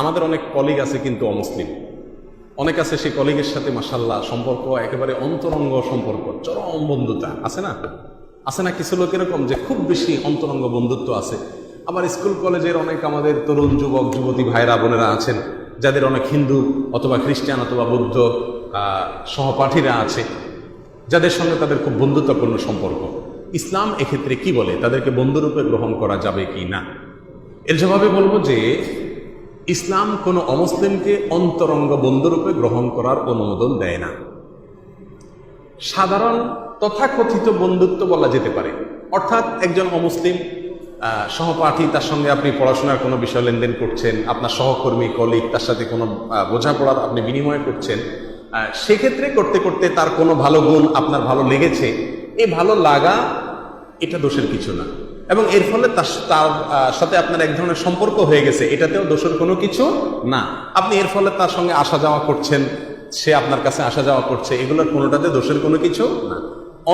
আমাদের অনেক কলিগ আছে কিন্তু অমুসলিম। অনেক আছে সেই কলিগের সাথে মাসাল্লাহ সম্পর্ক একেবারে অন্তরঙ্গ সম্পর্ক, চরম বন্ধুতা, আছে না? আছে না কিছু লোক এরকম যে খুব বেশি অন্তরঙ্গ বন্ধুত্ব আছে? আবার স্কুল, কলেজের অনেক আমাদের তরুণ যুবক, যুবতী ভাইরা, বোনেরা আছেন, যাদের অনেক হিন্দু অথবা খ্রিস্টান অথবা বৌদ্ধ সহপাঠীরা আছে, যাদের সঙ্গে তাদের খুব বন্ধুত্বপূর্ণ সম্পর্ক। ইসলাম এক্ষেত্রে কি বলে? তাদেরকে বন্ধুরূপে গ্রহণ করা যাবে কি না? এর জবাবে বলব যে ইসলাম কোনো অমুসলিমকে অন্তরঙ্গ বন্ধুরূপে গ্রহণ করার অনুমোদন দেয় না। সাধারণ তথাকথিত বন্ধুত্ব বলা যেতে পারে। অর্থাৎ একজন অমুসলিম সহপাঠী, তার সঙ্গে আপনি পড়াশোনার কোনো বিষয় লেনদেন করছেন, আপনার সহকর্মী কলিগ তার সাথে কোনো বোঝাপড়ার আপনি বিনিময় করছেন সেক্ষেত্রে করতে করতে তার কোনো ভালো গুণ, আপনার ভালো লেগেছে এই ভালো লাগা, এটা দোষের কিছু না। এবং এর ফলে তার সাথে আপনার এক ধরনের সম্পর্ক হয়ে গেছে। এটাতেও দোষের কোনো কিছু না। আপনি এর ফলে তার সঙ্গে আসা যাওয়া করছেন, সে আপনার কাছে আসা যাওয়া করছে, এগুলোর কোনোটাতে দোষের কোনো কিছু না।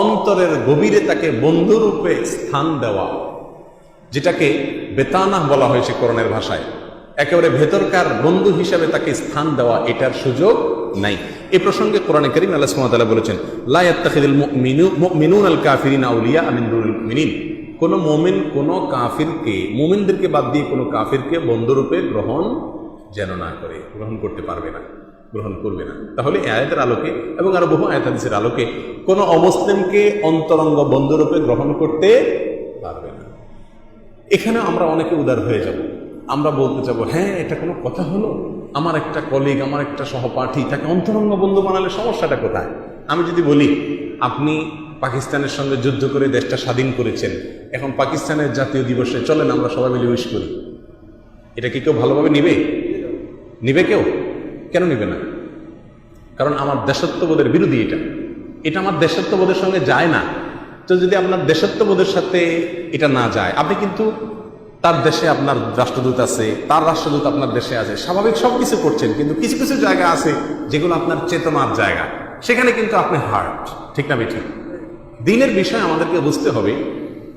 অন্তরের গভীরে তাকে বন্ধুরূপে স্থান দেওয়া, যেটাকে বেতানা বলা হয়েছে করণের ভাষায়। একেবারে ভেতরকার বন্ধু হিসাবে তাকে স্থান দেওয়া, এটার সুযোগ নাই। এ প্রসঙ্গে কোরআনে করিম আল্লাহ বলেছেন, লা ইয়াত্তাখিদুল মুমিনু, মুমিনুন আল কাফিরিনা আউলিয়া মিন দুনিল মুমিনিন। কোন মুমিন কোনো কাফিরকে, মুমিনদেরকে বাদ দিয়ে কোনো কাফিরকে বন্ধরূপে গ্রহণ যেন না করে, গ্রহণ করতে পারবে না, গ্রহণ করবে না। তাহলে আয়াতের আলোকে এবং আরও বহু আয়াত হাদিসের আলোকে কোনো অমুসলিমকে অন্তরঙ্গ বন্ধুরূপে গ্রহণ করতে পারবে না। এখানে আমরা অনেকে উদার হয়ে যাব। আমরা বলতে যাব হ্যাঁ এটা কোনো কথা হলো? আমার একটা কলিগ আমার একটা সহপাঠী, তাকে অন্তরঙ্গ বন্ধু বানালে সমস্যাটা কোথায়? আমি যদি বলি, আপনি পাকিস্তানের সঙ্গে যুদ্ধ করে দেশটা স্বাধীন করেছেন। এখন পাকিস্তানের জাতীয় দিবসে চলেন, আমরা সবাই মিলে উইশ করি। এটা কি কেউ ভালোভাবে নিবে? নিবে কেউ? কেন নিবে না? কারণ আমার দেশত্ববোধের বিরোধী এটা। এটা আমার দেশত্ববোধের সঙ্গে যায় না। তো যদি আপনার দেশত্ববোধের সাথে এটা না যায়, আপনি কিন্তু তার দেশে আপনার রাষ্ট্রদূত আছে, তার রাষ্ট্রদূত আপনার দেশে আছে, স্বাভাবিক সব কিছু করছেন, কিন্তু কিছু কিছু জায়গা আছে যেগুলো আপনার চেতনার জায়গা। সেখানে কিন্তু আপনি হার্ট ঠিক না ঠিক দিনের বিষয় আমাদেরকে বুঝতে হবে,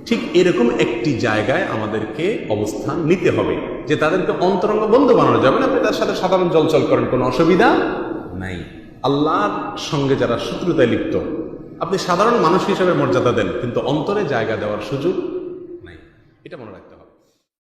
ঠিক এরকম একটি জায়গায় আমাদেরকে অবস্থান নিতে হবে, যে তাদেরকে অন্তরঙ্গ বন্ধু বানানো যাবে না, আপনি তার সাথে সাধারণ জলচল করেন, কোনো অসুবিধা নাই আল্লাহর সঙ্গে যারা শত্রুতায় লিপ্ত, আপনি সাধারণ মানুষ হিসেবে মর্যাদা দেন, কিন্তু অন্তরে জায়গা দেওয়ার সুযোগ নাই এটা মনে রাখতে হবে।